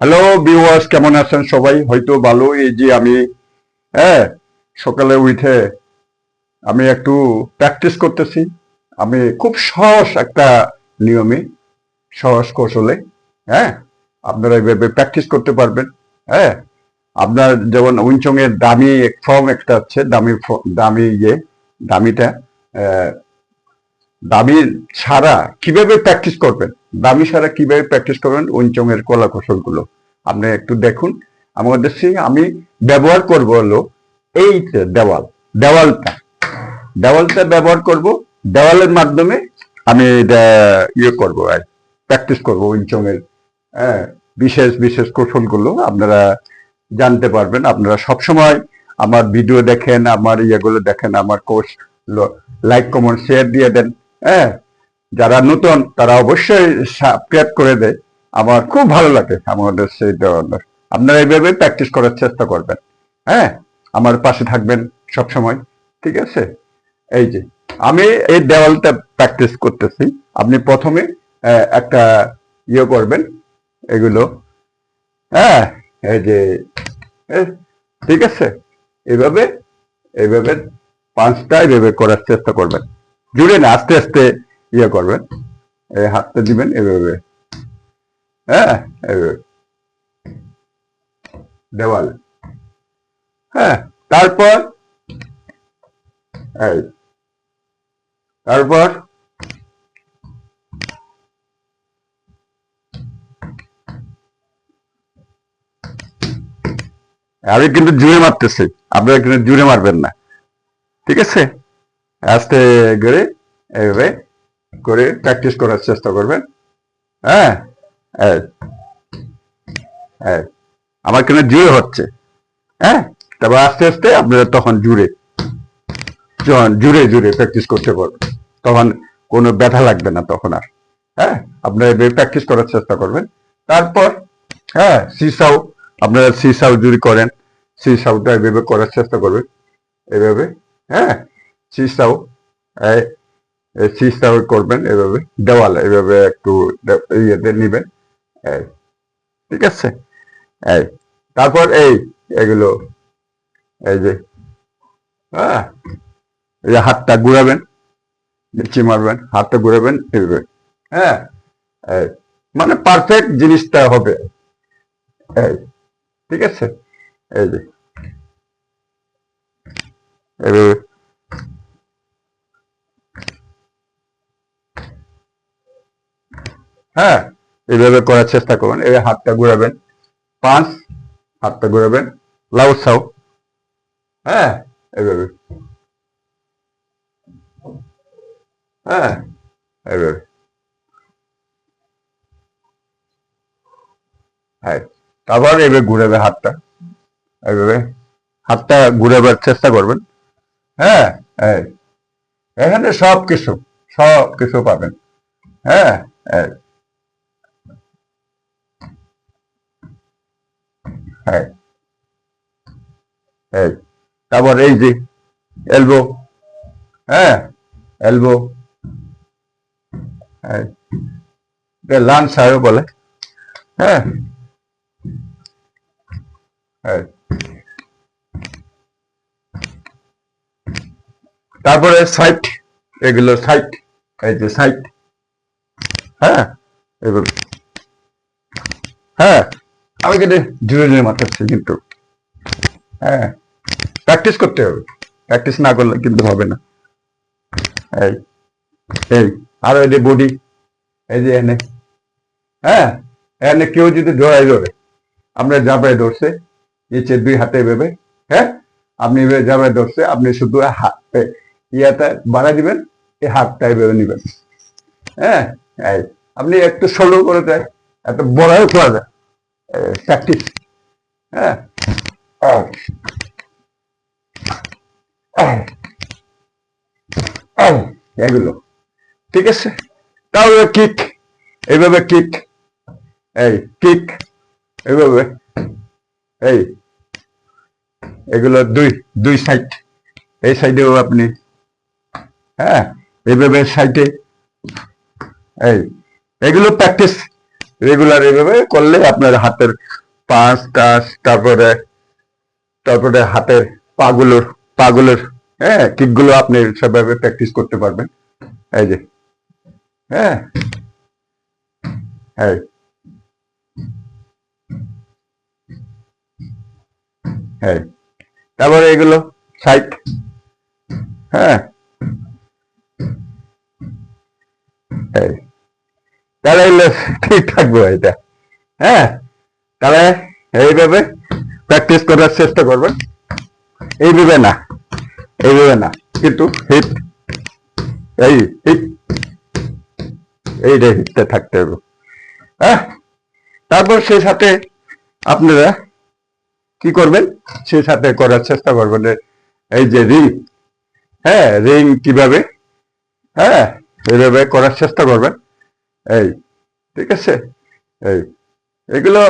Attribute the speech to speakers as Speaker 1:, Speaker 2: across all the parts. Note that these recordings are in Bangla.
Speaker 1: হ্যালো ভিউয়ার্স কেমন আছেন সবাই? হয়তো ভালো। এই যে আমি হ্যাঁ সকালে উঠে আমি একটু প্র্যাকটিস করতেছি। আমি খুব সহজ একটা নিয়মে সহজ কৌশলে হ্যাঁ আপনারা এইভাবে প্র্যাকটিস করতে পারবেন হ্যাঁ। আপনার যেমন উইনচং এর দামি ফর্ম একটা আছে, দামি দামি ইয়ে দামিটা দামি ছাড়া কীভাবে প্র্যাকটিস করবেন? দামি সারা কীভাবে প্র্যাকটিস করবেন? উইনচং এর কলা কৌশলগুলো। আপনি একটু দেখুন। আমাদের সেই আমি ব্যবহার করব হলো এই দেওয়াল দেওয়ালটা। দেওয়ালটা ব্যবহার করব। দেওয়ালের মাধ্যমে আমি এটা ইয়ে করব আর প্র্যাকটিস করব উইনচং এর হ্যাঁ, বিশেষ বিশেষ কৌশলগুলো। আপনারা জানতে পারবেন। আপনারা সবসময় আমার ভিডিও দেখেন আমার ইয়েগুলো দেখেন আমার কোর্স লাইক কমেন্ট শেয়ার দিয়ে দেন হ্যাঁ। যারা নতুন, তারা অবশ্যই সাবস্ক্রাইব করে দেয়। আমার খুব ভালো লাগে আমাদের সেই ধরনের। আপনারা এইভাবে প্র্যাকটিস করার চেষ্টা করবেন। হ্যাঁ? আমার পাশে থাকবেন সব সময় ঠিক আছে? এই যে, আমি এই দেওয়ালটা প্র্যাকটিস করতেছি। আপনি প্রথমে একটা ইয়ে করবেন, এগুলো। হ্যাঁ? এই যে ঠিক আছে? এইভাবে এইভাবে পাঁচটা এইভাবে করার চেষ্টা করবেন। জুড়ে না, আস্তে আস্তে ইয়ে করবেন। এই হাতটা দিবেন এভাবে। হ্যাঁ এভাবে। দেওয়াল। হ্যাঁ তারপর এই, তারপর আমি কিন্তু জুড়ে মারতেছি। আপনারা কিন্তু জুড়ে মারবেন না। ঠিক আছে? আস্তে করে এইভাবে করে প্র্যাকটিস করার চেষ্টা করবেন। হ্যাঁ? এই। আমার কেন জুড়ে হচ্ছে? হ্যাঁ? তারপর আস্তে আস্তে আপনারা তখন জুড়ে, যখন জুড়ে জুড়ে প্র্যাকটিস করতে পারবেন। তখন কোনো ব্যথা লাগবে না তখন আর। হ্যাঁ? আপনারা এভাবে প্র্যাকটিস করার চেষ্টা করবেন। তারপর হ্যাঁ সিসাও আপনারা সিসাও জুড়ি করেন। সিসাউটা এভাবে করার চেষ্টা করবেন। এভাবে হ্যাঁ? সিসাও সিসাও করবেন এভাবে, দেওয়ালে এভাবে একটু ইয়েতে নিবেন। ঠিক আছে? এই তারপর এই এগুলো, এই যে হ্যাঁ হাতটা ঘুরাবেন নিচে মারবেন, হাতটা ঘুরাবেন ফিরবেন হ্যাঁ? মানে পারফেক্ট জিনিসটা হবে। এই ঠিক আছে? এই যে, এভাবে হ্যাঁ এইভাবে করার চেষ্টা করবেন। এই হাতটা ঘুরাবেন। পাঁচ, হাতটা ঘুরাবেন। লাউ সাউ হ্যাঁ এইভাবে হ্যাঁ হ্যাঁ তারপর এইভাবে ঘুরাবে হাতটা। এইভাবে হাতটা ঘুরাবার চেষ্টা করবেন। হ্যাঁ এই। এখানে সব কিছু সব কিছু পাবেন। হ্যাঁ এই। হ্যাঁ। তারপর এই যে এলবো হ্যাঁ এলবো লাঞ্চ আরও বলে হ্যাঁ। এই। তারপরে সাইট এগুলো সাইট এই যে সাইট হ্যাঁ এগুলো হ্যাঁ। কিন্তু জুড়ে জুড়ে মাথাচ্ছি কিন্তু। হ্যাঁ প্র্যাকটিস করতে হবে। প্র্যাকটিস না করলে কিন্তু হবে না। এই এই, আর ওই যে বডি এই যে এনে। হ্যাঁ এনে কেউ যদি দৌড়াই দৌড়ে, আমরা জাবায় দৌড়ছে, নিচে দুই হাতে ভেবে হ্যাঁ আপনি এভাবে জাবায় দৌড়ছে, আপনি শুধু হাত ইয়াটা বাড়াই দিবেন, এই হাতটা এভাবে নিবেন। হ্যাঁ এই, আপনি একটু সরু করে দেয় এত বড়ও করা যায়। প্র্যাকটিস হ্যাঁ। এগুলো ঠিক আছে? তাহলে কিক এইভাবে কিক এই কিক এইভাবে এই এগুলো দুই দুই সাইড এই সাইডেও আপনি হ্যাঁ? এইভাবে সাইডে এই এগুলো প্র্যাকটিস রেগুলার এইভাবে করলে আপনার হাতের পাঁচ টাস তারপরে তারপরে হাতের পাগুলোর পাগুলোর হ্যাঁ কিকগুলো আপনি সেভাবে প্র্যাকটিস করতে পারবেন। এই যে হ্যাঁ এই। এই, তারপরে এগুলো সাইট হ্যাঁ এই। তাহলে ঠিক থাকবে এটা। হ্যাঁ? তাহলে এইভাবে প্র্যাকটিস করার চেষ্টা করবেন। এইভাবে না এইভাবে না। কিন্তু হিট এই হিট এইটা হিটতে থাকতে হবে। হ্যাঁ তারপর সেই সাথে আপনারা কি করবেন? সেই সাথে করার চেষ্টা করবেন এই যে রিং হ্যাঁ রিং কীভাবে হ্যাঁ এইভাবে করার চেষ্টা করবেন। এই, ঠিক আছে? এই, এগুলো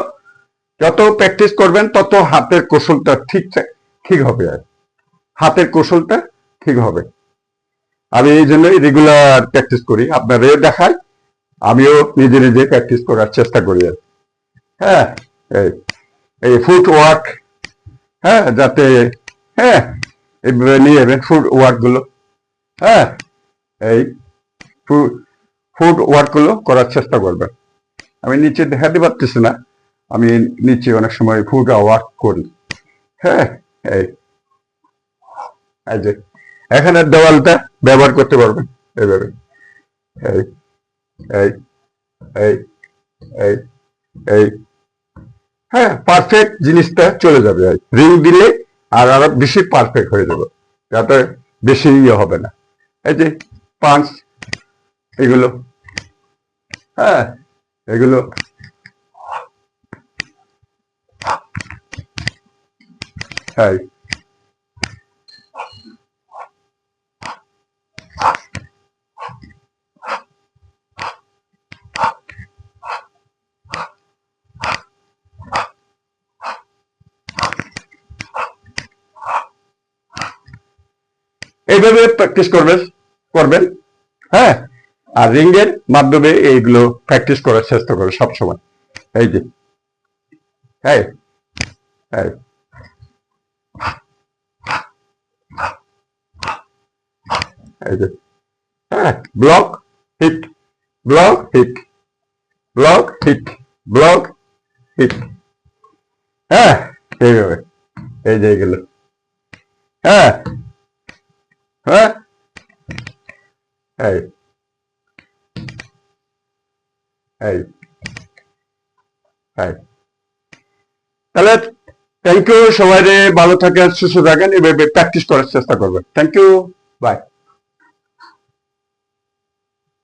Speaker 1: যত প্র্যাকটিস করবেন, তত হাতের কৌশলটা ঠিক ঠিক হবে আর। হাতের কৌশলটা ঠিক হবে। আমি এই জন্যই রেগুলার প্র্যাকটিস করি। আপনাদের দেখাই, আমিও নিজে নিজে প্র্যাকটিস করার চেষ্টা করি আর। হ্যাঁ এই ফুট ওয়ার্ক হ্যাঁ যাতে হ্যাঁ এইভাবে নিয়ে যাবেন ফুট ওয়ার্কগুলো। হ্যাঁ এই ফুড ওয়ার্কগুলো করার চেষ্টা করবেন। আমি নিচে দেখাতে পারতেছি না। আমি নিচে অনেক সময় ফুড ওয়ার্ক করি। হ্যাঁ এই। যে, এখানের দেওয়ালটা ব্যবহার করতে পারবেন এইভাবে। এই এই এই এই এই। হ্যাঁ পারফেক্ট জিনিসটা চলে যাবে। রিং দিলে আর আরও বেশি পারফেক্ট হয়ে যাবে। যাতে বেশি ইয়ে হবে না। এই যে পাঁচ এগুলো। হ্যাঁ এগুলো। হ্যাঁ এইভাবে প্র্যাকটিস করবেন করবেন। হ্যাঁ। আর রিং এর মাধ্যমে এইগুলো প্র্যাকটিস করার চেষ্টা করবে সবসময়। এই যে। হ্যাঁ হ্যাঁ এই যে। হ্যাঁ block hit block hit block hit block hit হ্যাঁ এইভাবে। এই যে এগুলো হ্যাঁ। হ্যাঁ। এই। এই তাহলে থ্যাংক ইউ সবাই, ভালো থাকেন, সুস্থ থাকেন, এভাবে প্র্যাকটিস করার চেষ্টা করবেন। Thank you by